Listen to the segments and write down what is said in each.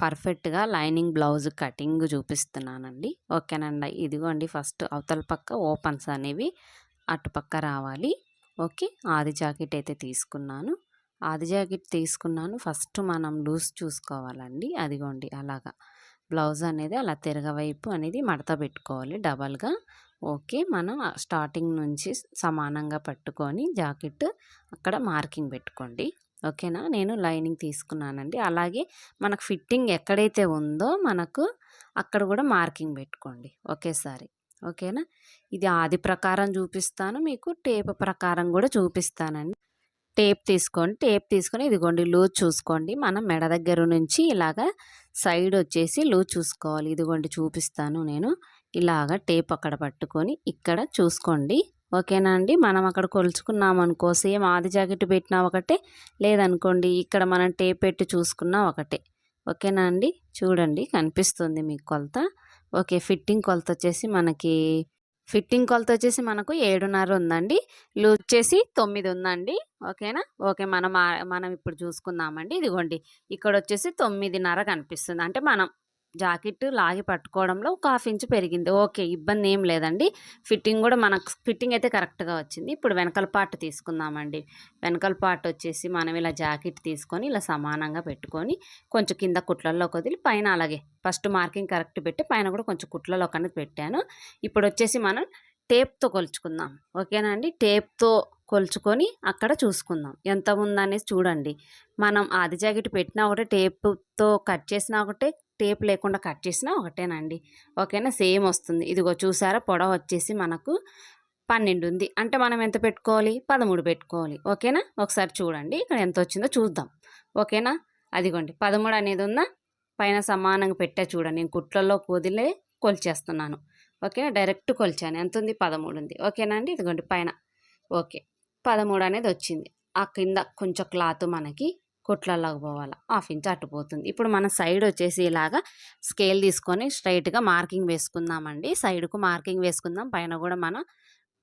పర్ఫెక్ట్‌గా lining blouse cutting చూపిస్తున్నానండి. ఓకేనండి. ఇదిగోండి ఫస్ట్ అవతల పక్క ఓపెన్స్ అనేవి అటుపక్క రావాలి. ఓకే. ఆది జాకెట్ అయితే తీసుకున్నాను. ఆది జాకెట్ తీసుకున్నాను. ఫస్ట్ మనం లూజ్ చూసుకోవాలండి. అదిగోండి అలాగా. బ్లౌజ్ అనేది అలా తిరగవైపు అనేది మడత పెట్టుకోవాలి డబల్‌గా. ఓకే. మనం స్టార్టింగ్ నుంచి సమానంగా పట్టుకొని జాకెట్ అక్కడ మార్కింగ్ పెట్టుకోండి. ఓకేనా. నేను లైనింగ్ తీసుకున్నానండి. అలాగే మనకు ఫిట్టింగ్ ఎక్కడైతే ఉందో మనకు అక్కడ కూడా మార్కింగ్ పెట్టుకోండి ఒకేసారి. ఓకేనా. ఇది ఆది ప్రకారం చూపిస్తాను. మీకు టేప్ ప్రకారం కూడా చూపిస్తానండి. టేప్ తీసుకోండి. టేప్ తీసుకొని ఇదిగోండి లూజ్ చూసుకోండి. మనం మెడ దగ్గర నుంచి ఇలాగా సైడ్ వచ్చేసి లూజ్ చూసుకోవాలి. ఇదిగోండి చూపిస్తాను నేను. ఇలాగ టేప్ అక్కడ పట్టుకొని ఇక్కడ చూసుకోండి. ఓకేనా అండి. మనం అక్కడ కొలుచుకున్నామనుకో సేమ్ ఆది జాకెట్ పెట్టినా ఒకటే, లేదనుకోండి ఇక్కడ మనం టేప్ పెట్టి చూసుకున్నా ఒకటే. ఓకేనా అండి. చూడండి కనిపిస్తుంది మీకు కొలత. ఓకే. ఫిట్టింగ్ కొలత వచ్చేసి మనకి ఫిట్టింగ్ కొలత వచ్చేసి మనకు 7:30 ఉందండి. లూజ్ వచ్చేసి తొమ్మిది ఉందండి. ఓకేనా. ఓకే. మనం మనం ఇప్పుడు చూసుకుందామండి. ఇదిగోండి ఇక్కడ వచ్చేసి తొమ్మిదిన్నర కనిపిస్తుంది. అంటే మనం జాకెట్ లాగి పట్టుకోవడంలో ఒక హాఫ్ ఇంచ్ పెరిగింది. ఓకే. ఇబ్బంది ఏం లేదండి. ఫిట్టింగ్ కూడా మనకు ఫిట్టింగ్ అయితే కరెక్ట్‌గా వచ్చింది. ఇప్పుడు వెనకల పార్ట్ తీసుకుందామండి. వెనకల పార్ట్ వచ్చేసి మనం ఇలా జాకెట్ తీసుకొని ఇలా సమానంగా పెట్టుకొని కొంచెం కింద కుట్లల్లోకి వదిలి పైన అలాగే ఫస్ట్ మార్కింగ్ కరెక్ట్ పెట్టి పైన కూడా కొంచెం కుట్లలోకి అనేది పెట్టాను. ఇప్పుడు వచ్చేసి మనం టేప్‌తో కొలుచుకుందాం. ఓకేనా అండి. టేప్‌తో కొలుచుకొని అక్కడ చూసుకుందాం. ఎంత ఉందనేసి చూడండి. మనం ఆది జాకెట్ పెట్టినా ఒకటే, టేప్‌తో కట్ చేసినా ఒకటే, టేప్ లేకుండా కట్ చేసినా ఒకటేనండి. ఓకేనా. సేమ్ వస్తుంది. ఇదిగో చూసారా పొడవ వచ్చేసి మనకు 12 ఉంది. అంటే మనం ఎంత పెట్టుకోవాలి? 13 పెట్టుకోవాలి. ఓకేనా. ఒకసారి చూడండి. ఇక్కడ ఎంత వచ్చిందో చూద్దాం. ఓకేనా. అదిగోండి 13 అనేది ఉందా? పైన సమానంగా పెట్టా చూడండి. నేను కుట్లలో వదిలే కొలిచేస్తున్నాను. ఓకేనా డైరెక్ట్ కొలిచాను. ఎంతుంది? 13 ఉంది. ఓకేనా అండి. ఇదిగోండి పైన. ఓకే. 13 అనేది వచ్చింది. ఆ కింద కొంచెం క్లాత్ మనకి కుట్లల్లోకి పోవాలి హాఫ్ ఇంచ్ అటు పోతుంది. ఇప్పుడు మన సైడ్ వచ్చేసి ఇలాగా స్కేల్ తీసుకొని స్ట్రెయిట్‌గా మార్కింగ్ వేసుకుందామండి. సైడ్‌కు మార్కింగ్ వేసుకుందాం. పైన కూడా మనం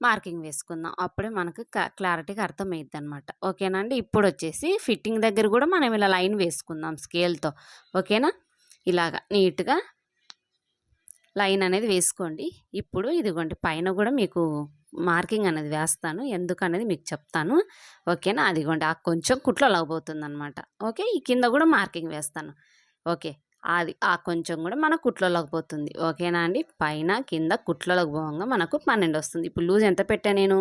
మార్కింగ్ వేసుకుందాం. అప్పుడే మనకు క క్లారిటీగా అనమాట ఓకేనా అండి. ఇప్పుడు వచ్చేసి ఫిట్టింగ్ దగ్గర కూడా మనం ఇలా లైన్ వేసుకుందాం స్కేల్‌తో. ఓకేనా. ఇలాగా నీట్‌గా లైన్ అనేది వేసుకోండి. ఇప్పుడు ఇదిగోండి పైన కూడా మీకు మార్కింగ్ అనేది వేస్తాను. ఎందుకనేది మీకు చెప్తాను. ఓకేనా. అదిగోండి ఆ కొంచెం కుట్లలోకి పోతుందనమాట. ఓకే. ఈ కింద కూడా మార్కింగ్ వేస్తాను. ఓకే. అది ఆ కొంచెం కూడా మన కుట్లలోకి పోతుంది. ఓకేనా అండి. పైన కింద కుట్లలోకి పోవంగా మనకు 12 వస్తుంది. ఇప్పుడు లూజ్ ఎంత పెట్టా నేను?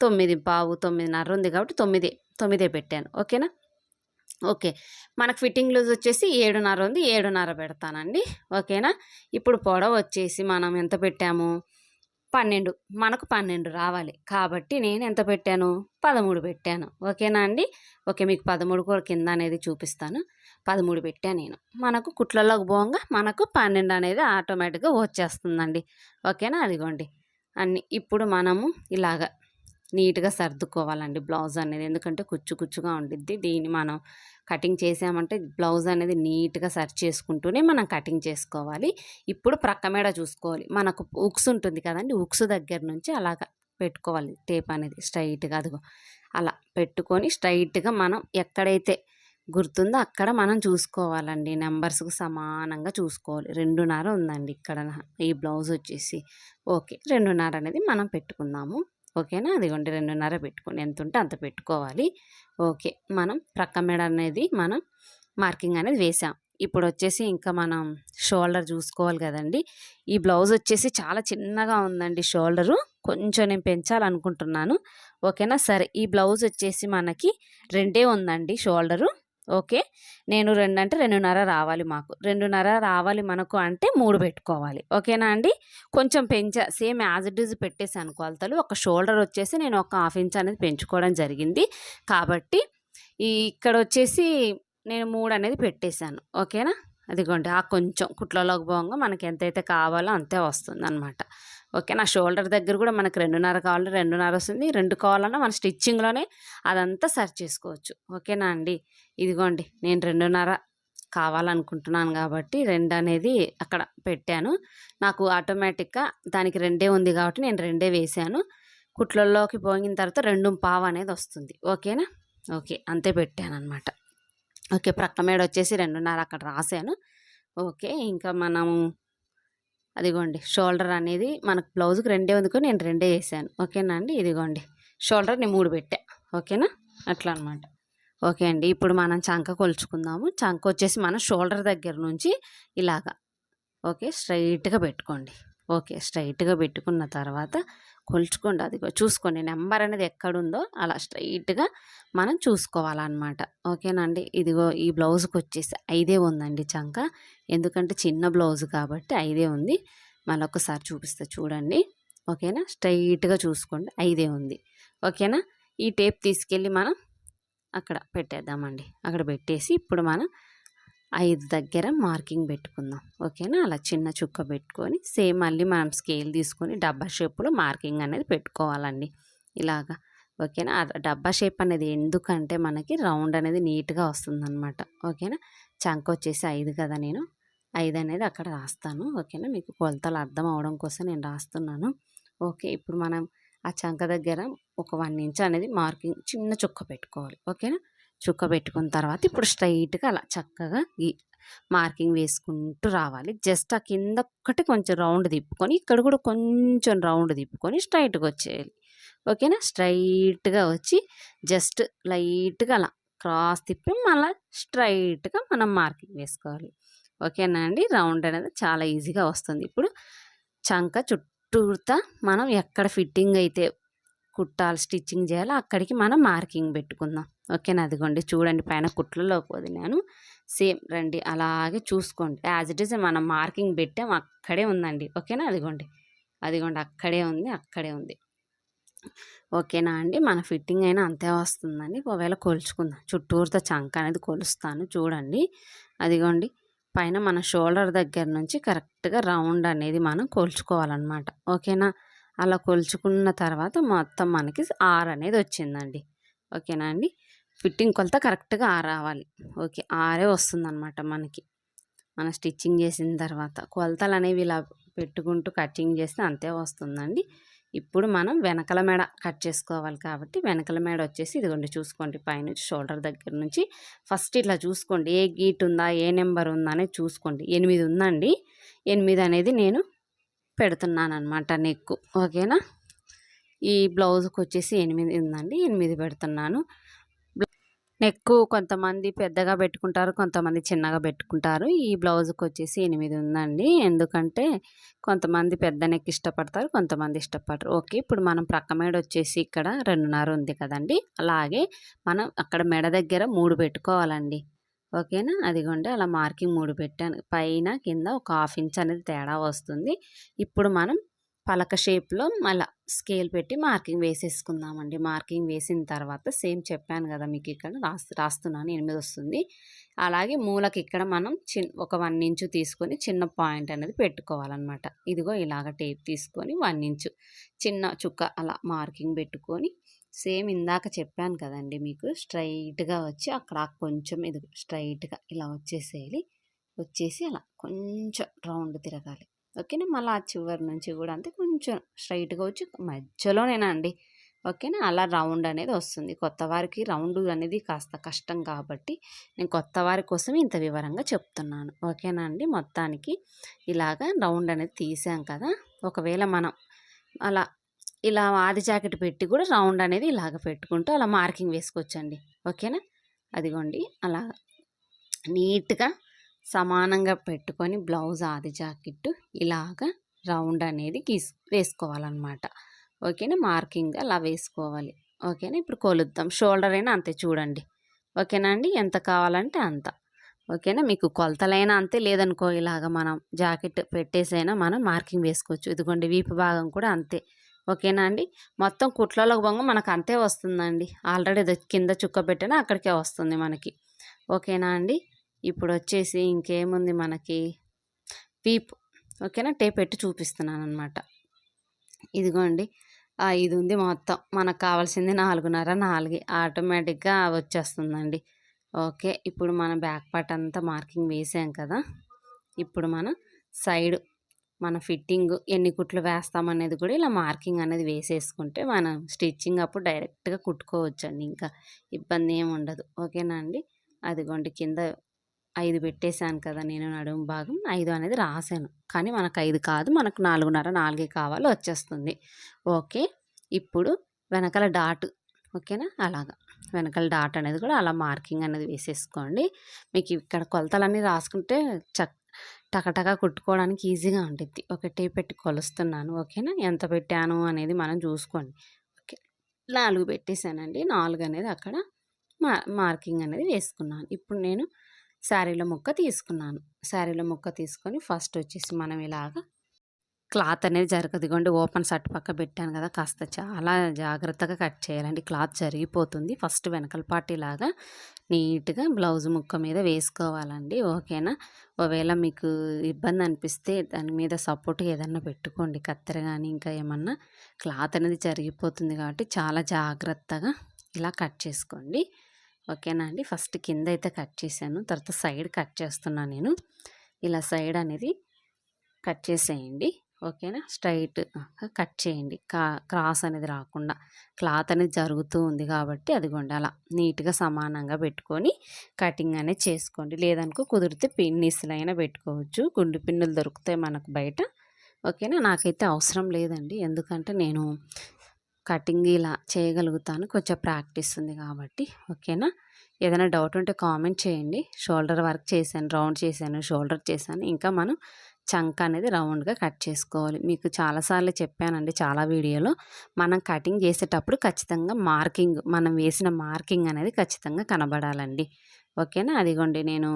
తొమ్మిది పావు, 9:30 ఉంది కాబట్టి 9 9 పెట్టాను. ఓకేనా. ఓకే. మనకు ఫిట్టింగ్ లూజ్ వచ్చేసి 7:30 ఉంది. 7:30 పెడతానండి. ఓకేనా. ఇప్పుడు పొడవ వచ్చేసి మనం ఎంత పెట్టాము? 12 మనకు 12 రావాలి. కాబట్టి నేను ఎంత పెట్టాను? 13 పెట్టాను. ఓకేనా అండి. ఓకే. మీకు 13 కూడా కింద అనేది చూపిస్తాను. పదమూడు పెట్టాను నేను. మనకు కుట్లలోకి పోగా మనకు 12 అనేది ఆటోమేటిక్‌గా వచ్చేస్తుందండి. ఓకేనా. అదిగోండి అన్ని ఇప్పుడు మనము ఇలాగ నీట్‌గా సర్దుకోవాలండి బ్లౌజ్ అనేది. ఎందుకంటే కుచ్చు కుచ్చుగా ఉండిద్ది. దీన్ని మనం కటింగ్ చేసామంటే బ్లౌజ్ అనేది నీట్‌గా సర్చ్ చేసుకుంటూనే మనం కటింగ్ చేసుకోవాలి. ఇప్పుడు ప్రక్క మేడ చూసుకోవాలి. మనకు ఉక్స్ ఉంటుంది కదండి ఉక్స్ దగ్గర నుంచి అలాగా పెట్టుకోవాలి టేప్ అనేది స్ట్రైట్గా అదిగో అలా పెట్టుకొని స్ట్రైట్గా మనం ఎక్కడైతే గుర్తుందో అక్కడ మనం చూసుకోవాలండి. నెంబర్స్కు సమానంగా చూసుకోవాలి. 2:30 ఉందండి ఇక్కడ ఈ బ్లౌజ్ వచ్చేసి. ఓకే. 2:30 అనేది మనం పెట్టుకుందాము. ఓకేనా. అదిగోండి 2:30 పెట్టుకోండి. ఎంత ఉంటే అంత పెట్టుకోవాలి. ఓకే. మనం ప్రక్క మెడ అనేది మనం మార్కింగ్ అనేది వేసాం. ఇప్పుడు వచ్చేసి ఇంకా మనం షోల్డర్ చూసుకోవాలి కదండీ. ఈ బ్లౌజ్ వచ్చేసి చాలా చిన్నగా ఉందండి షోల్డరు. కొంచెం నేను పెంచాలనుకుంటున్నాను. ఓకేనా. సరే ఈ బ్లౌజ్ వచ్చేసి మనకి రెండే ఉందండి షోల్డరు. ఓకే. నేను రెండు అంటే 2:30 రావాలి మాకు. 2:30 రావాలి మనకు అంటే మూడు పెట్టుకోవాలి. ఓకేనా అండి. కొంచెం పెంచా సేమ్ యాజ్ ఇట్ ఈజ్ పెట్టేసాను కొలతలు. ఒక షోల్డర్ వచ్చేసి నేను ఒక హాఫ్ ఇంచ్ అనేది పెంచుకోవడం జరిగింది. కాబట్టి ఈ ఇక్కడ వచ్చేసి నేను మూడు అనేది పెట్టేశాను ఓకేనా. అదిగోండి ఆ కొంచెం కుట్లలోకి పోగా మనకి ఎంతైతే కావాలో అంతే ఓకే నా షోల్డర్ దగ్గర కూడా మనకు రెండున్నర కావాలి రెండున్నర వస్తుంది. రెండు కావాలన్నా మన స్టిచ్చింగ్‌లోనే అదంతా సర్చ్ చేసుకోవచ్చు. ఓకేనా అండి. ఇదిగోండి నేను 2:30 కావాలనుకుంటున్నాను కాబట్టి రెండు అనేది అక్కడ పెట్టాను. నాకు ఆటోమేటిక్‌గా దానికి రెండే ఉంది కాబట్టి నేను రెండే వేశాను. కుట్లల్లోకి పోయిన తర్వాత 2:15 అనేది వస్తుంది. ఓకేనా. ఓకే. అంతే పెట్టాను అనమాట ఓకే. ప్రక్క మేడ వచ్చేసి 2:30 అక్కడ రాసాను. ఓకే ఇంకా మనము అదిగోండి షోల్డర్ అనేది మనకు బ్లౌజ్కి రెండే ఉందికో నేను రెండే వేసాను. ఓకేనా అండి? ఇదిగోండి షోల్డర్ నేను మూడు పెట్టా. ఓకేనా? అట్లా అనమాట ఓకే అండి ఇప్పుడు మనం చంక కొలుచుకుందాము. చంక వచ్చేసి మన షోల్డర్ దగ్గర నుంచి ఇలాగా. ఓకే స్ట్రైట్గా పెట్టుకోండి. ఓకే స్ట్రైట్గా పెట్టుకున్న తర్వాత కొలుచుకోండి. అది చూసుకోండి. నెంబర్ అనేది ఎక్కడుందో అలా స్ట్రైట్గా మనం చూసుకోవాలన్నమాట. ఓకేనండి ఇదిగో ఈ బ్లౌజ్కి వచ్చేసి ఐదే ఉందండి చంక. ఎందుకంటే చిన్న బ్లౌజ్ కాబట్టి ఐదే ఉంది. మళ్ళీ ఒకసారి చూపిస్తే చూడండి. ఓకేనా? స్ట్రైట్గా చూసుకోండి. ఐదే ఉంది. ఓకేనా? ఈ టేప్ తీసుకెళ్ళి మనం అక్కడ పెట్టేద్దామండి. అక్కడ పెట్టేసి ఇప్పుడు మనం ఐదు దగ్గర మార్కింగ్ పెట్టుకుందాం. ఓకేనా? అలా చిన్న చుక్క పెట్టుకొని సేమ్ మళ్ళీ మనం స్కేల్ తీసుకొని డబ్బా షేప్లో మార్కింగ్ అనేది పెట్టుకోవాలండి. ఇలాగా. ఓకేనా? డబ్బా షేప్ అనేది ఎందుకంటే మనకి రౌండ్ అనేది నీట్గా వస్తుందన్నమాట. ఓకేనా? చంక వచ్చేసి ఐదు కదా నేను. ఐదు అనేది అక్కడ రాస్తాను. ఓకేనా? మీకు కొలతలు అర్థం అవడం కోసం నేను రాస్తున్నాను. ఓకే. ఇప్పుడు మనం ఆ చంక దగ్గర ఒక వన్ ఇంచ్ అనేది మార్కింగ్ చిన్న చుక్క పెట్టుకోవాలి. ఓకేనా? చుక్క పెట్టుకున్న తర్వాత ఇప్పుడు స్ట్రైట్గా అలా చక్కగా ఈ మార్కింగ్ వేసుకుంటూ రావాలి. జస్ట్ ఆ కింద ఒక్కటి కొంచెం రౌండ్ తిప్పుకొని ఇక్కడ కూడా కొంచెం రౌండ్ తిప్పుకొని స్ట్రైట్గా వచ్చేయాలి. ఓకేనా? స్ట్రైట్గా వచ్చి జస్ట్ లైట్గా అలా క్రాస్ తిప్పి మళ్ళీ స్ట్రైట్గా మనం మార్కింగ్ వేసుకోవాలి. ఓకేనా అండి? రౌండ్ అనేది చాలా ఈజీగా వస్తుంది. ఇప్పుడు చంక చుట్టూతా మనం ఎక్కడ ఫిట్టింగ్ అయితే కుట్టాలి స్టిచ్చింగ్ చేయాలో అక్కడికి మనం మార్కింగ్ పెట్టుకుందాం. ఓకేనా? అదిగోండి చూడండి పైన కుట్లలోకి వదిలాను. సేమ్ రండి అలాగే చూసుకోండి. యాజ్ ఇట్ ఈస్ మనం మార్కింగ్ పెట్టాం అక్కడే ఉందండి. ఓకేనా? అదిగోండి అదిగోండి అక్కడే ఉంది అక్కడే ఉంది. ఓకేనా అండి? మన ఫిట్టింగ్ అయినా అంతే వస్తుందండి. ఒకవేళ కొలుచుకుందాం. చుట్టూరుతో చంక అనేది కొలుస్తాను చూడండి. అదిగోండి పైన మన షోల్డర్ దగ్గర నుంచి కరెక్ట్గా రౌండ్ అనేది మనం కొలుచుకోవాలన్నమాట. ఓకేనా? అలా కొలుచుకున్న తర్వాత మొత్తం మనకి ఆరు అనేది వచ్చిందండి. ఓకేనా అండి? ఫిట్టింగ్ కొలత కరెక్ట్గా ఆరు రావాలి. ఓకే ఆరే వస్తుందన్నమాట మనకి. మన స్టిచ్చింగ్ చేసిన తర్వాత కొలతలు అనేవి ఇలా పెట్టుకుంటూ కటింగ్ చేస్తే అంతే వస్తుందండి. ఇప్పుడు మనం వెనకల మెడ కట్ చేసుకోవాలి కాబట్టి వెనకల మెడ వచ్చేసి ఇదిగోండి చూసుకోండి. పైనుంచి షోల్డర్ దగ్గర నుంచి ఫస్ట్ ఇట్లా చూసుకోండి. ఏ గీట్ ఉందా? ఏ నెంబర్ ఉందా? అనేది చూసుకోండి. ఎనిమిది ఉందండి. ఎనిమిది అనేది నేను పెడుతున్నాను అనమాట నెక్ ఓకేనా? ఈ బ్లౌజ్కి వచ్చేసి ఎనిమిది ఉందండి ఎనిమిది పెడుతున్నాను. నెక్ కొంతమంది పెద్దగా పెట్టుకుంటారు కొంతమంది చిన్నగా పెట్టుకుంటారు. ఈ బ్లౌజ్కి వచ్చేసి ఎనిమిది ఉందండి. ఎందుకంటే కొంతమంది పెద్ద నెక్ ఇష్టపడతారు కొంతమంది ఇష్టపడరు. ఓకే ఇప్పుడు మనం ప్రక్క మేడ వచ్చేసి ఇక్కడ రెండున్నర ఉంది కదండి. అలాగే మనం అక్కడ మెడ దగ్గర మూడు పెట్టుకోవాలండి. ఓకేనా? అదిగోండి అలా మార్కింగ్ మూడు పెట్టాను. పైన కింద ఒక హాఫ్ ఇంచ్ అనేది తేడా వస్తుంది. ఇప్పుడు మనం పలక షేప్లో మళ్ళీ స్కేల్ పెట్టి మార్కింగ్ వేసేసుకుందామండి. మార్కింగ్ వేసిన తర్వాత సేమ్ చెప్పాను కదా మీకు ఇక్కడ రాస్తు రాస్తున్నాను ఎనిమిది వస్తుంది. అలాగే మూలకి ఇక్కడ మనం చిన్ ఒక వన్ ఇంచు తీసుకొని చిన్న పాయింట్ అనేది పెట్టుకోవాలన్నమాట. ఇదిగో ఇలాగ టేప్ తీసుకొని వన్ ఇంచు చిన్న చుక్క అలా మార్కింగ్ పెట్టుకొని సేమ్ ఇందాక చెప్పాను కదండి మీకు. స్ట్రైట్గా వచ్చి అక్కడ కొంచెం ఇది స్ట్రైట్గా ఇలా వచ్చేసేయాలి. వచ్చేసి అలా కొంచెం రౌండ్ తిరగాలి. ఓకేనా? మళ్ళీ ఆ చివరి నుంచి కూడా అంతే కొంచెం స్ట్రైట్గా వచ్చి మధ్యలోనేనా అండి? ఓకేనా? అలా రౌండ్ అనేది వస్తుంది. కొత్త వారికి రౌండ్ అనేది కాస్త కష్టం కాబట్టి నేను కొత్త వారి కోసం ఇంత వివరంగా చెప్తున్నాను. ఓకేనా అండి? మొత్తానికి ఇలాగా రౌండ్ అనేది తీసాం కదా? ఒకవేళ మనం అలా ఇలా ఆది జాకెట్ పెట్టి కూడా రౌండ్ అనేది ఇలాగ పెట్టుకుంటూ అలా మార్కింగ్ వేసుకోవచ్చండి ఓకేనా? అదిగోండి. అలా నీట్గా సమానంగా పెట్టుకొని బ్లౌజ్ ఆది జాకెట్ ఇలాగ రౌండ్ అనేది గీస్ వేసుకోవాలన్నమాట. ఓకేనా? మార్కింగ్ అలా వేసుకోవాలి. ఓకేనా? ఇప్పుడు కొలుద్దాం. షోల్డర్ అయినా అంతే చూడండి. ఓకేనా అండి? ఎంత కావాలంటే అంత. ఓకేనా? మీకు కొలతలైనా అంతే లేదనుకో ఇలాగ మనం జాకెట్ పెట్టేసైనా మనం మార్కింగ్ వేసుకోవచ్చు. ఇదిగోండి వీపు భాగం కూడా అంతే. ఓకేనా అండి? మొత్తం కుట్లలోకి బొంగ మనకు అంతే వస్తుందండి. ఆల్రెడీ కింద చుక్క పెట్టినా అక్కడికే వస్తుంది మనకి. ఓకేనా అండి? ఇప్పుడు వచ్చేసి ఇంకేముంది మనకి? పీప్ ఓకేనా? టేప్ పెట్టి చూపిస్తున్నాను అనమాట ఇదిగోండి. ఇది ఉంది మొత్తం. మనకు కావాల్సింది నాలుగున్నర నాలుగు. ఆటోమేటిక్గా వచ్చేస్తుందండి. ఓకే. ఇప్పుడు మన బ్యాక్ పార్ట్ అంతా మార్కింగ్ వేసాం కదా. ఇప్పుడు మనం సైడ్ మన ఫిట్టింగ్ ఎన్ని కుట్లు వేస్తామనేది కూడా ఇలా మార్కింగ్ అనేది వేసేసుకుంటే మనం స్టిచ్చింగ్ అప్పుడు డైరెక్ట్గా కుట్టుకోవచ్చు అండి ఇంకా ఇబ్బంది ఏమి ఉండదు. ఓకేనా అండి? అదిగోండి కింద ఐదు పెట్టేశాను కదా నేను నడుము భాగం. ఐదు అనేది రాశాను. కానీ మనకు ఐదు కాదు. మనకు నాలుగున్నర నాలుగే కావాలి వచ్చేస్తుంది. ఓకే. ఇప్పుడు వెనకాల డాట్. ఓకేనా? అలాగా. వెనకాల డాట్ అనేది కూడా అలా మార్కింగ్ అనేది వేసేసుకోండి. మీకు ఇక్కడ కొలతలన్నీ రాసుకుంటే చక్ టకటక కుట్టుకోవడానికి ఈజీగా ఉంటుంది ఒకటే పెట్టి కొలుస్తున్నాను. ఓకేనా? ఎంత పెట్టాను? అనేది మనం చూసుకోండి. ఓకే నాలుగు పెట్టేశానండి. నాలుగు అనేది అక్కడ మా మార్కింగ్ అనేది వేసుకున్నాను. ఇప్పుడు నేను శారీలో ముక్క తీసుకున్నాను. శారీలో ముక్క తీసుకొని ఫస్ట్ వచ్చేసి మనం ఇలాగా క్లాత్ అనేది జరగదుగోండి ఓపెన్ షర్ట్ పక్క పెట్టాను కదా కాస్త చాలా జాగ్రత్తగా కట్ చేయాలండి. క్లాత్ జరిగిపోతుంది. ఫస్ట్ వెనకల పార్టీ లాగా నీట్గా బ్లౌజ్ ముక్క మీద వేసుకోవాలండి. ఓకేనా? ఒకవేళ మీకు ఇబ్బంది అనిపిస్తే దాని మీద సపోర్ట్ ఏదన్నా పెట్టుకోండి. కత్తెర కానీ ఇంకా ఏమన్నా క్లాత్ అనేది జరిగిపోతుంది కాబట్టి చాలా జాగ్రత్తగా ఇలా కట్ చేసుకోండి. ఓకేనా అండి? ఫస్ట్ కింద అయితే కట్ చేశాను. తర్వాత సైడ్ కట్ చేస్తున్నాను నేను. ఇలా సైడ్ అనేది కట్ చేసేయండి. ఓకేనా? స్ట్రైట్. కట్ చేయండి. కా క్రాస్ అనేది రాకుండా. క్లాత్ అనేది జరుగుతూ ఉంది కాబట్టి అది అలా. నీట్గా సమానంగా పెట్టుకొని కటింగ్ అనేది చేసుకోండి. లేదనుకో కుదిరితే పిన్నీసులు పెట్టుకోవచ్చు. గుండు పిన్నులు దొరుకుతాయి మనకు బయట. ఓకేనా? నాకైతే అవసరం లేదండి. ఎందుకంటే నేను కటింగ్ ఇలా చేయగలుగుతాను. కొంచెం ప్రాక్టీస్ ఉంది కాబట్టి. ఓకేనా? ఏదైనా డౌట్ ఉంటే కామెంట్ చేయండి. షోల్డర్ వర్క్ చేశాను రౌండ్ చేశాను షోల్డర్ చేశాను. ఇంకా మనం చంక అనేది రౌండ్గా కట్ చేసుకోవాలి. మీకు చాలాసార్లు చెప్పానండి చాలా వీడియోలో. మనం కటింగ్ చేసేటప్పుడు ఖచ్చితంగా మార్కింగ్ మనం వేసిన మార్కింగ్ అనేది ఖచ్చితంగా కనబడాలండి. ఓకేనా? అదిగోండి నేను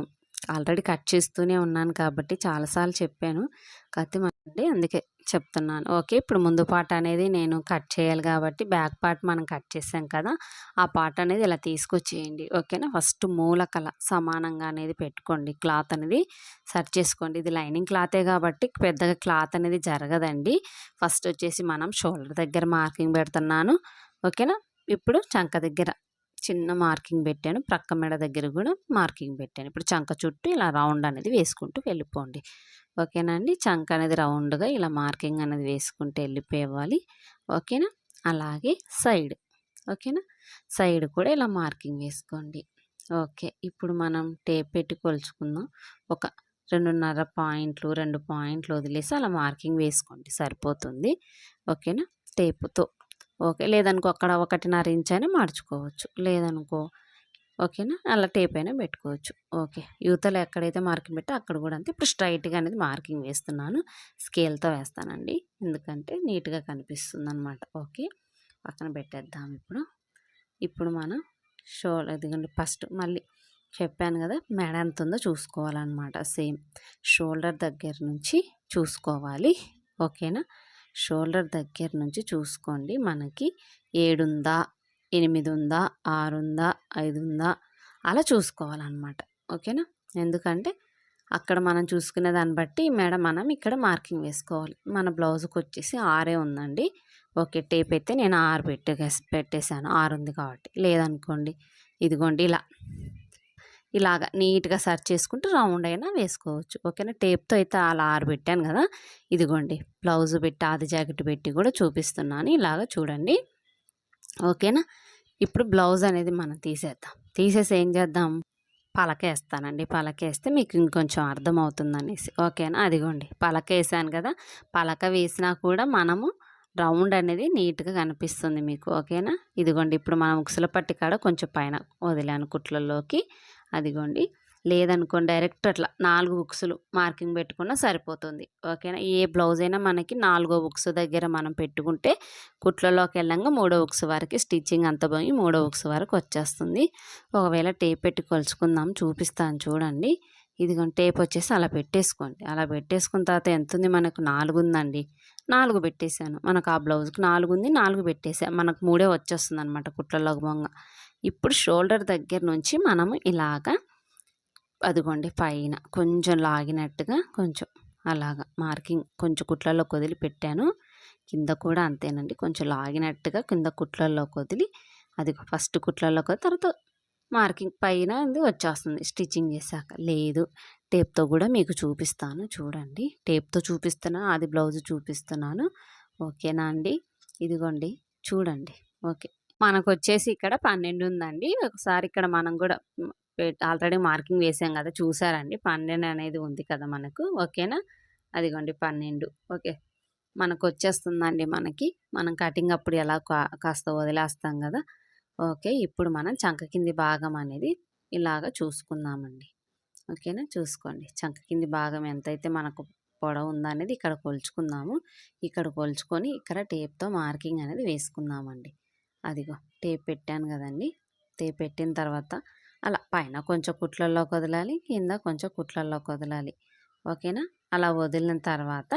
ఆల్రెడీ కట్ చేస్తూనే ఉన్నాను కాబట్టి చాలాసార్లు చెప్పాను. కత్తి మండి అందుకే చెప్తున్నాను. ఓకే ఇప్పుడు ముందు పార్ట్ అనేది నేను కట్ చేయాలి కాబట్టి బ్యాక్ పార్ట్ మనం కట్ చేసాం కదా ఆ పార్ట్ అనేది ఇలా తీసుకొచ్చేయండి. ఓకేనా? ఫస్ట్ మూలకల సమానంగా అనేది పెట్టుకోండి. క్లాత్ అనేది సెర్చ్ చేసుకోండి. ఇది లైనింగ్ క్లాతే కాబట్టి పెద్దగా క్లాత్ అనేది జరగదండి. ఫస్ట్ వచ్చేసి మనం షోల్డర్ దగ్గర మార్కింగ్ పెడుతున్నాను. ఓకేనా? ఇప్పుడు చంక దగ్గర చిన్న మార్కింగ్ పెట్టాను. ప్రక్క మెడ దగ్గర కూడా మార్కింగ్ పెట్టాను. ఇప్పుడు చంక చుట్టూ ఇలా రౌండ్ అనేది వేసుకుంటూ వెళ్ళిపోండి. ఓకేనా అండి? చంక అనేది రౌండ్గా ఇలా మార్కింగ్ అనేది వేసుకుంటూ వెళ్ళిపోవాలి. ఓకేనా? అలాగే సైడ్. ఓకేనా? సైడ్ కూడా ఇలా మార్కింగ్ వేసుకోండి. ఓకే. ఇప్పుడు మనం టేప్ పెట్టి కొలుచుకుందాం. ఒక రెండున్నర పాయింట్లు రెండు పాయింట్లు వదిలేసి అలా మార్కింగ్ వేసుకోండి. సరిపోతుంది. ఓకేనా? టేపుతో. ఓకే. లేదనుకో అక్కడ ఒకటిన్నర ఇంచ్ అయినా మార్చుకోవచ్చు. లేదనుకో ఓకేనా? అలా టేప్ అయినా పెట్టుకోవచ్చు. ఓకే. యూతలో ఎక్కడైతే మార్కింగ్ పెట్టో అక్కడ కూడా అంతే. ఇప్పుడు స్ట్రైట్గా అనేది మార్కింగ్ వేస్తున్నాను. స్కేల్తో వేస్తానండి. ఎందుకంటే నీట్గా కనిపిస్తుంది అనమాట ఓకే. పక్కన పెట్టేద్దాం ఇప్పుడు. ఇప్పుడు మనం షోల్ ఎదుగుండి ఫస్ట్ మళ్ళీ చెప్పాను కదా! మెడ ఎంత ఉందో చూసుకోవాలన్నమాట. సేమ్. షోల్డర్ దగ్గర నుంచి చూసుకోవాలి. ఓకేనా? షోల్డర్ దగ్గర నుంచి చూసుకోండి. మనకి ఏడుందా ఎనిమిది ఉందా ఆరు ఉందా ఐదు ఉందా అలా చూసుకోవాలన్నమాట. ఓకేనా? ఎందుకంటే అక్కడ మనం చూసుకునే దాన్ని బట్టి మేడ మనం ఇక్కడ మార్కింగ్ వేసుకోవాలి. మన బ్లౌజ్కి వచ్చేసి ఆరే ఉందండి. ఓకే టేప్ అయితే నేను ఆరు పెట్టే పెట్టేశాను. ఆరు ఉంది కాబట్టి. లేదనుకోండి ఇదిగోండి ఇలా. ఇలాగ నీట్గా సర్చ్ చేసుకుంటూ రౌండ్ అయినా వేసుకోవచ్చు. ఓకేనా? టేప్తో అయితే అలా ఆరబెట్టాను కదా? ఇదిగోండి. బ్లౌజ్ పెట్టి ఆది జాకెట్ పెట్టి కూడా చూపిస్తున్నాను. ఇలాగ చూడండి. ఓకేనా? ఇప్పుడు బ్లౌజ్ అనేది మనం తీసేద్దాం. తీసేసి ఏం చేద్దాం? పలకేస్తానండి. పలకేస్తే మీకు ఇంకొంచెం అర్థమవుతుంది అనేసి ఓకేనా? అదిగోండి. పలక వేసాను కదా? పలక వేసినా కూడా మనము రౌండ్ అనేది నీట్గా కనిపిస్తుంది మీకు. ఓకేనా? ఇదిగోండి. ఇప్పుడు మనం ఉక్సుల పట్టి కాడ కొంచెం పైన వదిలాను కుట్లలోకి. అదిగోండి. లేదనుకోండి డైరెక్ట్ అట్లా నాలుగు బుక్స్లు మార్కింగ్ పెట్టుకున్నా సరిపోతుంది. ఓకేనా? ఏ బ్లౌజ్ అయినా మనకి నాలుగో బుక్స్ దగ్గర మనం పెట్టుకుంటే కుట్లలోకి వెళ్ళంగా మూడో బుక్స్ వరకు స్టిచ్చింగ్ అంత పోయి మూడో బుక్స్ వరకు వచ్చేస్తుంది. ఒకవేళ టేప్ పెట్టి కొలుచుకుందాం చూపిస్తాను చూడండి. ఇదిగోండి టేప్ వచ్చేసి అలా పెట్టేసుకోండి. అలా పెట్టేసుకున్న తర్వాత ఎంత ఉంది? మనకు నాలుగు ఉందండి. నాలుగు పెట్టేశాను. మనకు ఆ బ్లౌజ్కి నాలుగు ఉంది. నాలుగు పెట్టేసాను మనకు మూడే వచ్చేస్తుంది అనమాట కుట్లలోకి బొంగ ఇప్పుడు షోల్డర్ దగ్గర నుంచి మనము ఇలాగా అదిగోండి పైన కొంచెం లాగినట్టుగా కొంచెం అలాగా మార్కింగ్ కొంచెం కుట్లలో కొదిలి పెట్టాను. కింద కూడా అంతేనండి. కొంచెం లాగినట్టుగా కింద కుట్లలో కొదిలి అది ఫస్ట్ కుట్లలో తర్వాత మార్కింగ్ పైన అది వచ్చేస్తుంది. స్టిచ్చింగ్ చేశాక లేదు. టేప్తో కూడా మీకు చూపిస్తాను. చూడండి. టేప్తో చూపిస్తున్నాను అది బ్లౌజ్ చూపిస్తున్నాను. ఓకేనా అండి? ఇదిగోండి. చూడండి. ఓకే. మనకు వచ్చేసి ఇక్కడ పన్నెండు ఉందండి ఒకసారి ఇక్కడ మనం కూడా ఆల్రెడీ మార్కింగ్ వేసాం కదా చూసారండి. పన్నెండు అనేది ఉంది కదా మనకు. ఓకేనా? అదిగోండి పన్నెండు. ఓకే. మనకు వచ్చేస్తుందండి మనకి. మనం కటింగ్ అప్పుడు ఎలా కాస్త వదిలేస్తాం కదా. ఓకే. ఇప్పుడు మనం చంక కింది భాగం అనేది ఇలాగ చూసుకుందామండి. ఓకేనా? చూసుకోండి. చంక కింది భాగం ఎంతైతే మనకు పొడవు ఉందా అనేది ఇక్కడ కొలుచుకుందాము. ఇక్కడ కొలుచుకొని ఇక్కడ టేప్తో మార్కింగ్ అనేది వేసుకుందామండి. అదిగో టేప్ పెట్టాను కదండి. టేప్ పెట్టిన తర్వాత అలా పైన కొంచెం కుట్లల్లోకి వదలాలి కింద కొంచెం కుట్లల్లోకి వదలాలి. ఓకేనా? అలా వదిలిన తర్వాత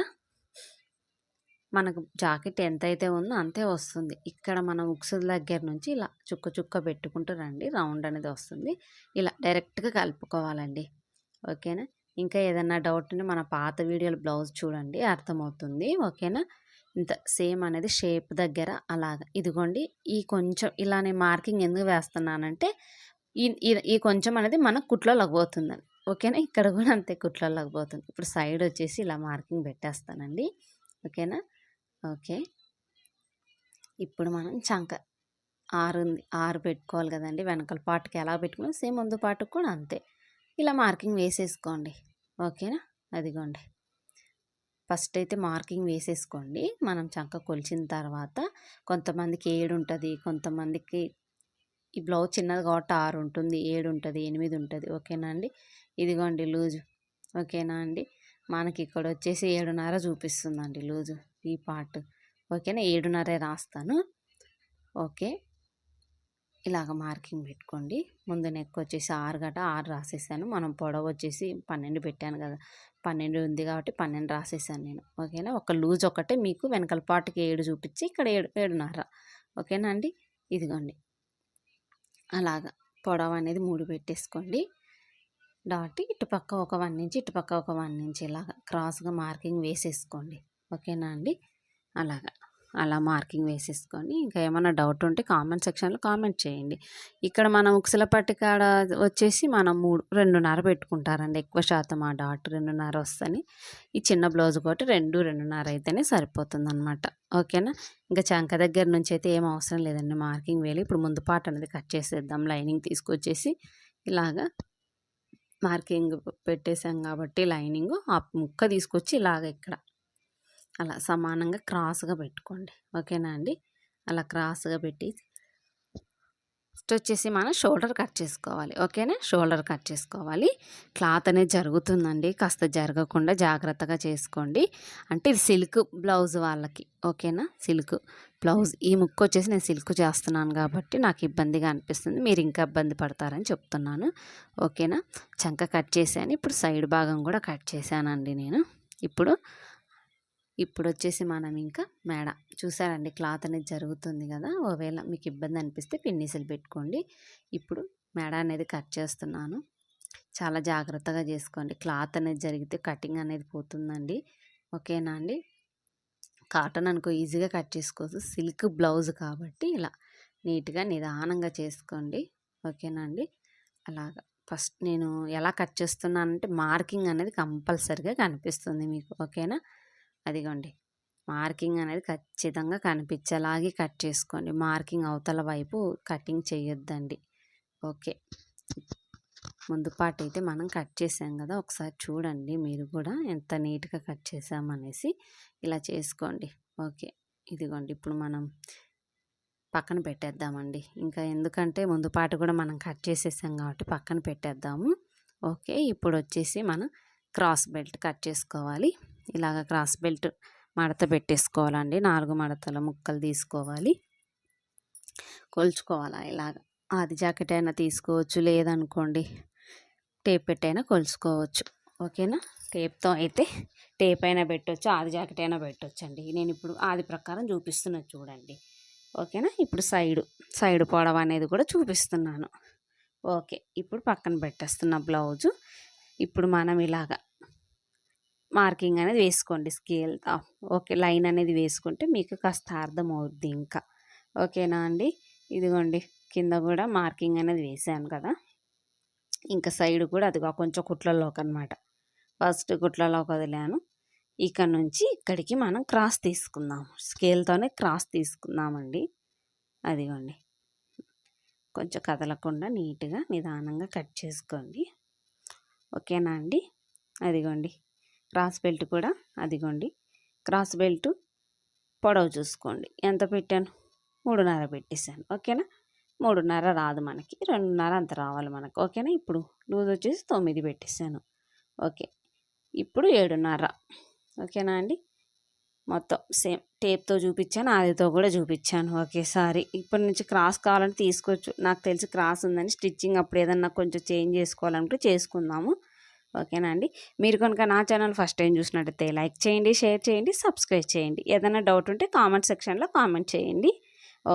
మనకు జాకెట్ ఎంతైతే ఉందో అంతే వస్తుంది. ఇక్కడ మనం ఉక్స్ దగ్గర నుంచి ఇలా చుక్క చుక్క పెట్టుకుంటూ రండి రౌండ్ అనేది వస్తుంది. ఇలా డైరెక్ట్గా కలుపుకోవాలండి. ఓకేనా? ఇంకా ఏదైనా డౌట్ ఉంటే మన పాత వీడియోలు బ్లౌజ్ చూడండి అర్థమవుతుంది. ఓకేనా? ఇంత సేమ్ అనేది షేప్ దగ్గర అలాగ. ఇదిగోండి ఈ కొంచెం ఇలా నేను మార్కింగ్ ఎందుకు వేస్తున్నానంటే ఈ ఈ కొంచెం అనేది మన కుట్లో లగబోతుందని ఓకేనా? ఇక్కడ కూడా అంతే కుట్లో లగబోతుంది ఇప్పుడు సైడ్ వచ్చేసి ఇలా మార్కింగ్ పెట్టేస్తానండి. ఓకేనా? ఓకే. ఇప్పుడు మనం చంక ఆరు ఉంది ఆరు పెట్టుకోవాలి కదండి. వెనకాల పాటుకి ఎలా పెట్టుకున్నాం సేమ్ ముందు పాటుకు కూడా అంతే. ఇలా మార్కింగ్ వేసేసుకోండి. ఓకేనా? అదిగోండి. ఫస్ట్ అయితే మార్కింగ్ వేసేసుకోండి. మనం చంక కొలిచిన తర్వాత కొంతమందికి ఏడు ఉంటుంది కొంతమందికి ఈ బ్లౌజ్ చిన్నది కాబట్టి ఆరు ఉంటుంది ఏడు ఉంటుంది ఎనిమిది ఉంటుంది ఓకేనా అండి? ఇదిగోండి లూజు. ఓకేనా అండి? మనకి ఇక్కడ వచ్చేసి ఏడున్నర చూపిస్తుందండి లూజు ఈ పార్ట్. ఓకేనా? ఏడున్నరే రాస్తాను. ఓకే. ఇలాగ మార్కింగ్ పెట్టుకోండి. ముందు నెక్ వచ్చేసి ఆరు గట ఆరు రాసేసాను. మనం పొడవు వచ్చేసి పన్నెండు పెట్టాను కదా. పన్నెండు ఉంది కాబట్టి పన్నెండు రాసేసాను నేను. ఓకేనా? ఒక లూజ్ ఒకటే మీకు వెనకాల పాటుకి ఏడు చూపించి ఇక్కడ ఏడు ఏడున్నర. ఓకేనా అండి? ఇదిగోండి. అలాగా పొడవు అనేది మూడు పెట్టేసుకోండి. డాట్ ఇటుపక్క ఒక వన్ ఇంచ్ ఇటుపక్క ఒక వన్ ఇంచ్ ఇలాగా క్రాస్గా మార్కింగ్ వేసేసుకోండి. ఓకేనా అండి? అలాగా. అలా మార్కింగ్ వేసేసుకొని ఇంకా ఏమైనా డౌట్ ఉంటే కామెంట్ సెక్షన్లో కామెంట్ చేయండి. ఇక్కడ మనం ఉక్సల పట్టికాడ వచ్చేసి మనం మూడు రెండున్నర పెట్టుకుంటారండి. ఎక్కువ శాతం ఆ డాట్ రెండున్నర వస్తని. ఈ చిన్న బ్లౌజ్ కొట్టి రెండు రెండున్నర అయితేనే సరిపోతుందన్నమాట. ఓకేనా? ఇంకా చంక దగ్గర నుంచి అయితే ఏం అవసరం లేదండి. మార్కింగ్ వేయాలి ఇప్పుడు ముందు పాట అనేది కట్ చేసేద్దాం. లైనింగ్ తీసుకొచ్చేసి ఇలాగా మార్కింగ్ పెట్టేసాం కాబట్టి లైనింగ్ ఆ ముక్క తీసుకొచ్చి ఇలాగ ఇక్కడ అలా సమానంగా క్రాస్గా పెట్టుకోండి. ఓకేనా అండి? అలా క్రాస్గా పెట్టి ఫస్ట్ వచ్చేసి మనం షోల్డర్ కట్ చేసుకోవాలి. ఓకేనా? షోల్డర్ కట్ చేసుకోవాలి. క్లాత్ అనేది జరుగుతుందండి. కాస్త జరగకుండా జాగ్రత్తగా చేసుకోండి. అంటే ఇది సిల్క్ బ్లౌజ్ వాళ్ళకి. ఓకేనా? Silk blouse. ఈ ముక్కు వచ్చేసి నేను సిల్క్ చేస్తున్నాను కాబట్టి నాకు ఇబ్బందిగా అనిపిస్తుంది. మీరు ఇంకా ఇబ్బంది పడతారని చెప్తున్నాను. ఓకేనా? చంక కట్ చేశాను. ఇప్పుడు సైడ్ భాగం కూడా కట్ చేశానండి నేను. ఇప్పుడు ఇప్పుడు వచ్చేసి మనం ఇంకా మేడ. చూసారండి క్లాత్ అనేది జరుగుతుంది కదా ఒకవేళ మీకు ఇబ్బంది అనిపిస్తే పిన్నీసులు పెట్టుకోండి. ఇప్పుడు మేడ అనేది కట్ చేస్తున్నాను. చాలా జాగ్రత్తగా చేసుకోండి. క్లాత్ అనేది జరిగితే కటింగ్ అనేది పోతుందండి. ఓకేనా అండి? కాటన్ అనుకో ఈజీగా కట్ చేసుకోవచ్చు. సిల్క్ బ్లౌజ్ కాబట్టి ఇలా నీట్గా నిదానంగా చేసుకోండి. ఓకేనా అండి? అలాగా ఫస్ట్ నేను ఎలా కట్ చేస్తున్నానంటే మార్కింగ్ అనేది కంపల్సరిగా కనిపిస్తుంది మీకు. ఓకేనా? అదిగోండి. మార్కింగ్ అనేది ఖచ్చితంగా కనిపించేలాగే కట్ చేసుకోండి. మార్కింగ్ అవతల వైపు కటింగ్ చేయొద్దండి. ఓకే. ముందు పాట అయితే మనం కట్ చేసాం కదా ఒకసారి చూడండి మీరు కూడా ఎంత నీట్గా కట్ చేసామనేసి ఇలా చేసుకోండి. ఓకే. ఇదిగోండి ఇప్పుడు మనం పక్కన పెట్టేద్దామండి. ఇంకా ఎందుకంటే ముందు పాట కూడా మనం కట్ చేసేసాం కాబట్టి పక్కన పెట్టేద్దాము. ఓకే ఇప్పుడు వచ్చేసి మనం క్రాస్ బెల్ట్ కట్ చేసుకోవాలి. ఇలాగ క్రాస్ బెల్ట్ మడత పెట్టేసుకోవాలండి. నాలుగు మడతల ముక్కలు తీసుకోవాలి. కొలుచుకోవాలి ఇలాగ. ఆది జాకెట్ అయినా తీసుకోవచ్చు. లేదనుకోండి టేప్ పెట్టైనా కొలుచుకోవచ్చు. ఓకేనా? టేప్తో అయితే టేప్ అయినా పెట్టవచ్చు ఆది జాకెట్ అయినా పెట్టవచ్చు అండి నేను ఇప్పుడు ఆది ప్రకారం చూపిస్తున్నది చూడండి. ఓకేనా? ఇప్పుడు సైడు సైడ్ పొడవ అనేది కూడా చూపిస్తున్నాను. ఓకే. ఇప్పుడు పక్కన పెట్టేస్తున్న బ్లౌజు. ఇప్పుడు మనం ఇలాగా మార్కింగ్ అనేది వేసుకోండి స్కేల్తో. ఓకే లైన్ అనేది వేసుకుంటే మీకు కాస్త అర్థం అవుద్ది ఇంకా. ఓకేనా అండి? ఇదిగోండి కింద కూడా మార్కింగ్ అనేది వేసాను కదా. ఇంకా సైడ్ కూడా అది కొంచెం కుట్లలోకి అనమాట ఫస్ట్ కుట్లలోకి వదిలాను. ఇక్కడ నుంచి ఇక్కడికి మనం క్రాస్ తీసుకుందాం. స్కేల్తోనే క్రాస్ తీసుకుందామండి. అదిగోండి. కొంచెం కదలకుండా నీట్గా నిదానంగా కట్ చేసుకోండి. ఓకేనా అండి? అదిగోండి. క్రాస్ బెల్ట్ కూడా అదిగోండి. క్రాస్ బెల్ట్ పొడవు చూసుకోండి. ఎంత పెట్టాను? మూడున్నర పెట్టేశాను. ఓకేనా? మూడున్నర రాదు మనకి. రెండున్నర అంత రావాలి మనకు. ఓకేనా? ఇప్పుడు లూజ్ వచ్చేసి తొమ్మిది పెట్టేశాను. ఓకే. ఇప్పుడు ఏడున్నర. ఓకేనా అండి? మొత్తం సేమ్ టేప్తో చూపించాను ఆదితో కూడా చూపించాను ఒకేసారి. ఇప్పటి నుంచి క్రాస్ కావాలంటే తీసుకోవచ్చు. నాకు తెలిసి క్రాస్ ఉందని స్టిచ్చింగ్ అప్పుడు ఏదన్నా కొంచెం చేంజ్ చేసుకోవాలంటే చేసుకుందాము. ఓకేనా అండి? మీరు కనుక నా ఛానల్ ఫస్ట్ టైం చూసినట్టయితే లైక్ చేయండి షేర్ చేయండి సబ్స్క్రైబ్ చేయండి. ఏదైనా డౌట్ ఉంటే కామెంట్ సెక్షన్లో కామెంట్ చేయండి.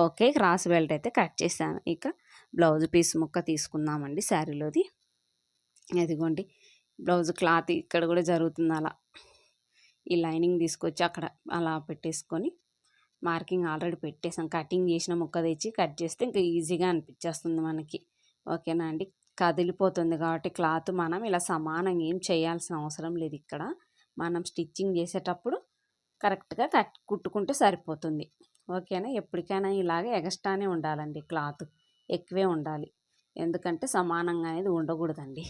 ఓకే క్రాస్ బెల్ట్ అయితే కట్ చేశాను. ఇక బ్లౌజ్ పీస్ ముక్క తీసుకుందామండి శారీలోది. అదిగోండి బ్లౌజ్ క్లాత్ ఇక్కడ కూడా జరుగుతుంది అలా. ఈ లైనింగ్ తీసుకొచ్చి అక్కడ అలా పెట్టేసుకొని మార్కింగ్ ఆల్రెడీ పెట్టేసాం కటింగ్ చేసిన ముక్క తెచ్చి కట్ చేస్తే ఇంకా ఈజీగా అనిపించేస్తుంది మనకి. ఓకేనా అండి? కదిలిపోతుంది కాబట్టి క్లాత్ మనం ఇలా సమానంగా ఏం చేయాల్సిన అవసరం లేదు ఇక్కడ. మనం స్టిచ్చింగ్ చేసేటప్పుడు కరెక్ట్గా కట్ కుట్టుకుంటే సరిపోతుంది. ఓకేనా? ఎప్పటికైనా ఇలాగే ఎగస్ట్రానే ఉండాలండి క్లాత్. ఎక్కువే ఉండాలి. ఎందుకంటే సమానంగా అనేది ఉండకూడదండి.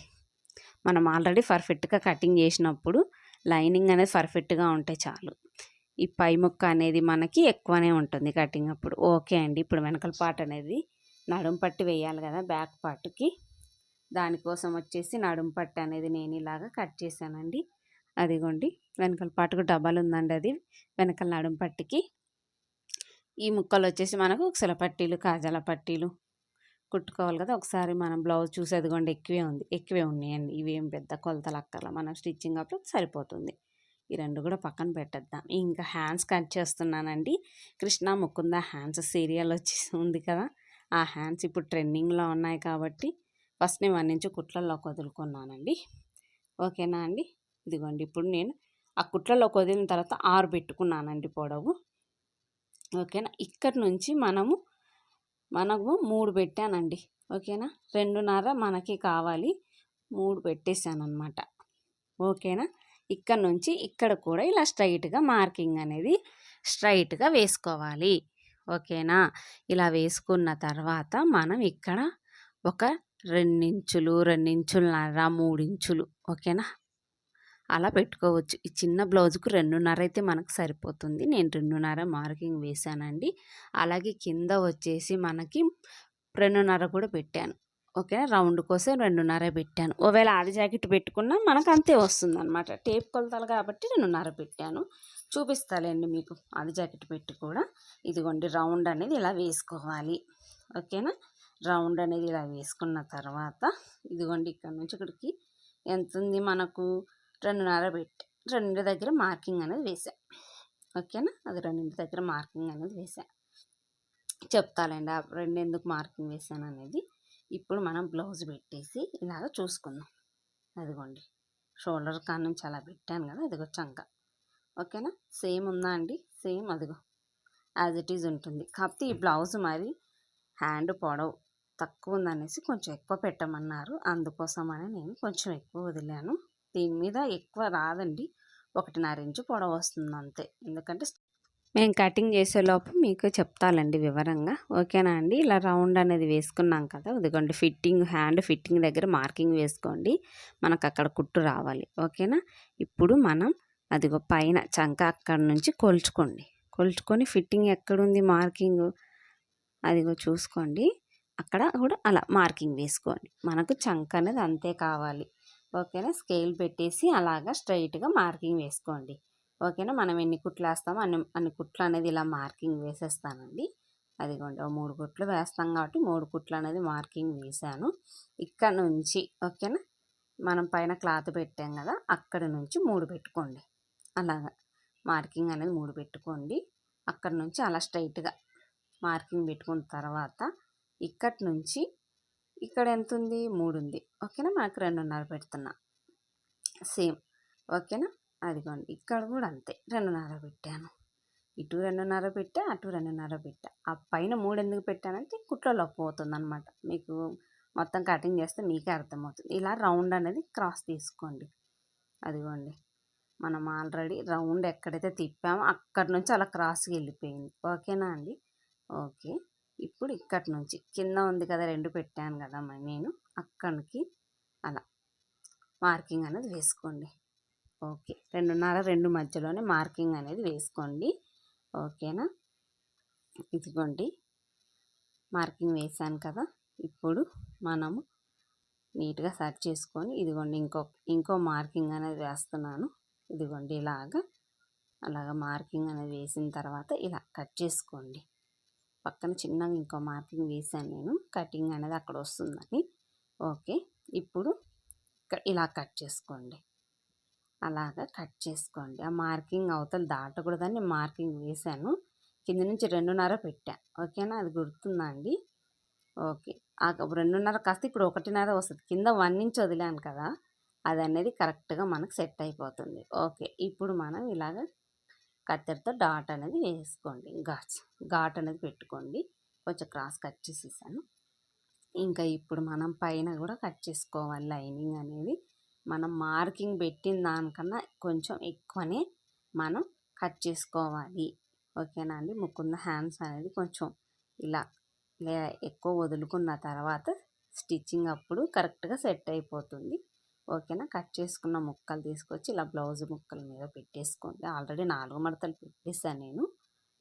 మనం ఆల్రెడీ పర్ఫెక్ట్గా కటింగ్ చేసినప్పుడు లైనింగ్ అనేది పర్ఫెక్ట్గా ఉంటే చాలు. ఈ పై ముక్క అనేది మనకి ఎక్కువనే ఉంటుంది కటింగ్ అప్పుడు. ఓకే అండి. ఇప్పుడు వెనకల పార్ట్ అనేది నడుం పట్టి వేయాలి కదా బ్యాక్ పార్ట్కి. దానికోసం వచ్చేసి నడుం పట్టు అనేది నేను ఇలాగా కట్ చేశానండి. అదిగోండి వెనకల పాటుకు డబ్బాలు ఉందండి అది. వెనకల నడుం పట్టికి ఈ ముక్కలు వచ్చేసి మనకు ఉక్సల పట్టీలు కాజాల పట్టీలు కుట్టుకోవాలి కదా. ఒకసారి మనం బ్లౌజ్ చూసి అదిగోండి ఎక్కువే ఉంది ఎక్కువే ఉన్నాయండి. ఇవేం పెద్ద కొలతలు అక్కర్లా మనం స్టిచ్చింగ్ అప్పుడు సరిపోతుంది. ఈ రెండు కూడా పక్కన పెట్టేద్దాం. ఇంకా హ్యాండ్స్ కట్ చేస్తున్నానండి. కృష్ణ ముకుంద హ్యాండ్స్ సీరియల్ వచ్చేసి ఉంది కదా. ఆ హ్యాండ్స్ ఇప్పుడు ట్రెండింగ్లో ఉన్నాయి కాబట్టి ఫస్ట్ నేను వన్ నుంచి కుట్లల్లోకి వదులుకున్నానండి. ఓకేనా అండి? ఇదిగోండి ఇప్పుడు నేను ఆ కుట్లలోకి వదిలిన తర్వాత ఆరు పెట్టుకున్నానండి పొడవు. ఓకేనా? ఇక్కడి నుంచి మనము మనము మూడు పెట్టానండి. ఓకేనా? రెండున్నర మనకి కావాలి. మూడు పెట్టేశాను అనమాట ఓకేనా? ఇక్కడ నుంచి ఇక్కడ కూడా ఇలా స్ట్రైట్గా మార్కింగ్ అనేది స్ట్రైట్గా వేసుకోవాలి. ఓకేనా? ఇలా వేసుకున్న తర్వాత మనం ఇక్కడ ఒక రెండించులు రెండించులన్నర మూడించులు. ఓకేనా? అలా పెట్టుకోవచ్చు. ఈ చిన్న బ్లౌజ్కు రెండున్నర అయితే మనకు సరిపోతుంది. నేను రెండున్నర మార్కింగ్ వేసానండి అలాగే కింద వచ్చేసి మనకి రెండున్నర కూడా పెట్టాను. ఓకే రౌండ్ కోసం రెండున్నర పెట్టాను. ఒకవేళ ఆది జాకెట్ పెట్టుకున్నా మనకు అంతే వస్తుంది అనమాట టేప్ కొలతలు కాబట్టి రెండున్నర పెట్టాను. చూపిస్తాలేండి మీకు. ఆది జాకెట్ పెట్టి కూడా. ఇదిగోండి రౌండ్ అనేది ఇలా వేసుకోవాలి. ఓకేనా? రౌండ్ అనేది ఇలా వేసుకున్న తర్వాత ఇదిగోండి ఇక్కడ నుంచి ఇక్కడికి ఎంత ఉంది మనకు? రెండున్నర పెట్టి రెండు దగ్గర మార్కింగ్ అనేది వేసా. ఓకేనా? అది రెండింటి దగ్గర మార్కింగ్ అనేది వేసా. చెప్తాలండి ఆ రెండు ఎందుకు మార్కింగ్ వేసాను అనేది. ఇప్పుడు మనం బ్లౌజ్ పెట్టేసి ఇలాగ చూసుకుందాం. అదిగోండి షోల్డర్ కాడ నుంచి అలా పెట్టాను కదా అదిగో చంక. ఓకేనా? సేమ్ ఉందా అండి? సేమ్ అదిగో యాజ్ ఇట్ ఈజ్ ఉంటుంది. కాకపోతే ఈ బ్లౌజ్ మరి హ్యాండ్ పొడవు. తక్కువ ఉందనేసి కొంచెం ఎక్కువ పెట్టమన్నారు. అందుకోసమని నేను కొంచెం ఎక్కువ వదిలాను. దీని మీద ఎక్కువ రాదండి. ఒకటిన్నర ఇంచు పొడవు వస్తుంది అంతే ఎందుకంటే మేము కటింగ్ చేసేలోపు మీకు చెప్తాలండి వివరంగా. ఓకేనా అండి? ఇలా రౌండ్ అనేది వేసుకున్నాం కదా. ఇదిగోండి ఫిట్టింగ్ హ్యాండ్ ఫిట్టింగ్ దగ్గర మార్కింగ్ వేసుకోండి. మనకు అక్కడ కుట్టు రావాలి. ఓకేనా? ఇప్పుడు మనం అదిగో పైన చంక అక్కడ నుంచి కొలుచుకోండి. కొలుచుకొని ఫిట్టింగ్ ఎక్కడుంది మార్కింగ్? అదిగో చూసుకోండి. అక్కడ కూడా అలా మార్కింగ్ వేసుకోండి. మనకు చంక అనేది అంతే కావాలి. ఓకేనా? స్కేల్ పెట్టేసి అలాగా స్ట్రైట్గా మార్కింగ్ వేసుకోండి. ఓకేనా? మనం ఎన్ని కుట్లు వేస్తామో అన్ని అన్ని కుట్లు అనేది ఇలా మార్కింగ్ వేసేస్తానండి. అదిగోండి. ఓ మూడు కుట్లు వేస్తాం కాబట్టి మూడు కుట్లు అనేది మార్కింగ్ వేసాను. ఇక్కడ నుంచి ఓకేనా? మనం పైన క్లాత్ పెట్టాం కదా! అక్కడ నుంచి మూడు పెట్టుకోండి. అలాగా మార్కింగ్ అనేది మూడు పెట్టుకోండి. అక్కడ నుంచి అలా స్ట్రైట్గా మార్కింగ్ పెట్టుకున్న తర్వాత ఇక్కడి నుంచి ఇక్కడ ఎంత ఉంది మూడు ఉంది ఓకేనా? మనకు రెండున్నర పెడుతున్నా. సేమ్. ఓకేనా? అదిగోండి. ఇక్కడ కూడా అంతే. రెండున్నర పెట్టాను. ఇటు రెండున్నర పెట్టా అటు రెండున్నర పెట్టా. ఆ పైన మూడు ఎందుకు పెట్టానంటే కుట్లలో పోతుంది అనమాట మీకు మొత్తం కటింగ్ చేస్తే మీకే అర్థమవుతుంది. ఇలా రౌండ్ అనేది క్రాస్ తీసుకోండి. అదిగోండి. మనం ఆల్రెడీ రౌండ్ ఎక్కడైతే తిప్పామో అక్కడి నుంచి అలా క్రాస్కి వెళ్ళిపోయింది. ఓకేనా అండి? ఓకే. ఇప్పుడు ఇక్కడి నుంచి కింద ఉంది కదా రెండు పెట్టాను కదా మరి నేను అక్కడికి అలా. మార్కింగ్ అనేది వేసుకోండి. ఓకే. రెండున్నర రెండు మధ్యలోనే మార్కింగ్ అనేది వేసుకోండి. ఓకేనా? ఇదిగోండి. మార్కింగ్ వేసాను కదా. ఇప్పుడు మనము నీట్గా సెట్ చేసుకొని ఇదిగోండి ఇంకో ఇంకో మార్కింగ్ అనేది వేస్తున్నాను. ఇదిగోండి ఇలాగా. అలాగ మార్కింగ్ అనేది వేసిన తర్వాత ఇలా కట్ చేసుకోండి. పక్కన చిన్నగా ఇంకో మార్కింగ్ వేసాను నేను. కటింగ్ అనేది అక్కడ వస్తుందని. ఓకే. ఇప్పుడు ఇలా కట్ చేసుకోండి. అలాగా కట్ చేసుకోండి. ఆ మార్కింగ్ అవతల దాటకూడదని మార్కింగ్ వేసాను కింద నుంచి రెండున్నర పెట్టా. ఓకేనా? అది గుర్తుందండి ఓకే. రెండున్నర కాస్త ఇప్పుడు ఒకటిన్నర వస్తుంది. కింద వన్ ఇంచ్ వదిలాను కదా. అది అనేది కరెక్ట్గా మనకు సెట్ అయిపోతుంది. ఓకే. ఇప్పుడు మనం ఇలాగ కత్తెరతో డాట్ అనేది వేసుకోండి. ఘాట్స్ ఘాట్ అనేది పెట్టుకోండి. కొంచెం క్రాస్ కట్ చేసేసాను. ఇంకా ఇప్పుడు మనం పైన కూడా కట్ చేసుకోవాలి లైనింగ్ అనేది. మనం మార్కింగ్ పెట్టిన దానికన్నా కొంచెం ఎక్కువనే మనం కట్ చేసుకోవాలి. ఓకేనా అండి? ముక్కున్న హ్యాండ్స్ అనేది కొంచెం ఇలా లే ఎక్కువ వదులుకున్న తర్వాత స్టిచ్చింగ్ అప్పుడు కరెక్ట్గా సెట్ అయిపోతుంది. ఓకేనా? కట్ చేసుకున్న ముక్కలు తీసుకొచ్చి ఇలా బ్లౌజ్ ముక్కల మీద పెట్టేసుకోండి. ఆల్రెడీ నాలుగు మడతలు పెట్టేశాను నేను.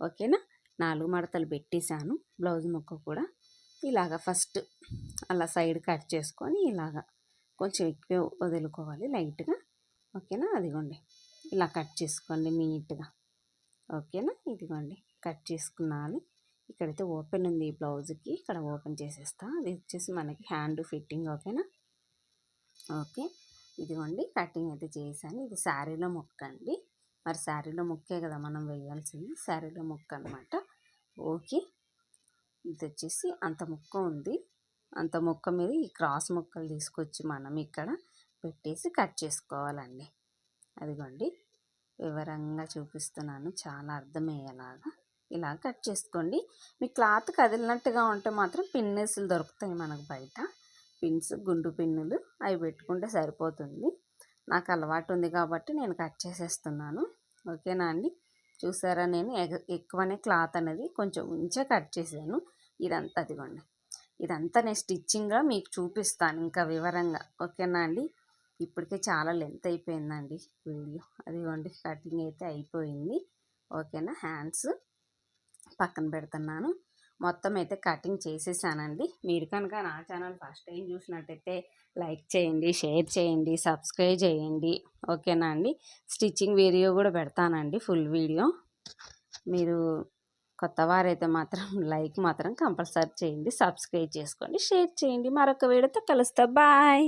ఓకేనా? నాలుగు మడతలు పెట్టేశాను బ్లౌజ్ ముక్క కూడా. ఇలాగ ఫస్ట్ అలా సైడ్ కట్ చేసుకొని ఇలాగ కొంచెం ఎక్కువ వదులుకోవాలి లైట్గా. ఓకేనా? అదిగోండి. ఇలా కట్ చేసుకోండి నీట్గా. ఓకేనా? ఇదిగోండి. కట్ చేసుకున్నాను. ఇక్కడైతే ఓపెన్ ఉంది ఈ బ్లౌజ్కి. ఇక్కడ ఓపెన్ చేసేస్తా. అది వచ్చేసి మనకి హ్యాండ్ ఫిట్టింగ్ ఓకేనా? ఓకే. ఇదిగోండి కటింగ్ అయితే చేశాను. ఇది శారీలో ముక్క అండి. మరి శారీలో ముక్కే కదా మనం వేయాల్సింది. శారీలో ముక్క అనమాట ఓకే. ఇది వచ్చేసి అంత ముక్క ఉంది. అంత ముక్క మీద ఈ క్రాస్ ముక్కలు తీసుకొచ్చి మనం ఇక్కడ పెట్టేసి కట్ చేసుకోవాలండి. అదిగోండి. వివరంగా చూపిస్తున్నాను. చాలా అర్థమయ్యేలాగా ఇలా కట్ చేసుకోండి. మీ క్లాత్ కదిలినట్టుగా ఉంటే మాత్రం పిన్నెస్లు దొరుకుతాయి మనకు బయట. పిన్స్ గుండు పిన్నులు అవి పెట్టుకుంటే సరిపోతుంది. నాకు అలవాటు ఉంది కాబట్టి నేను కట్ చేసేస్తున్నాను. ఓకేనా అండి? చూసారా నేను ఎక్కువనే క్లాత్ అనేది కొంచెం ఉంచే కట్ చేశాను. ఇదంతా అదిగోండి. ఇదంతా నేను స్టిచ్చింగ్గా మీకు చూపిస్తాను ఇంకా వివరంగా. ఓకేనా అండి? ఇప్పటికే చాలా లెంత్ అయిపోయిందండి వీడియో. అదిగోండి కటింగ్ అయితే అయిపోయింది. ఓకేనా? హ్యాండ్స్ పక్కన పెడుతున్నాను. మొత్తం అయితే కటింగ్ చేసేసానండి. మీరు కనుక నా ఛానల్ ఫస్ట్ టైం చూసినట్టయితే లైక్ చేయండి షేర్ చేయండి సబ్స్క్రైబ్ చేయండి. ఓకేనా అండి? స్టిచ్చింగ్ వీడియో కూడా పెడతానండి ఫుల్ వీడియో. మీరు కొత్త వారైతే మాత్రం లైక్ మాత్రం కంపల్సరీ చేయండి సబ్స్క్రైబ్ చేసుకోండి షేర్ చేయండి. మరొక వీడియోతో కలుస్తా. బాయ్!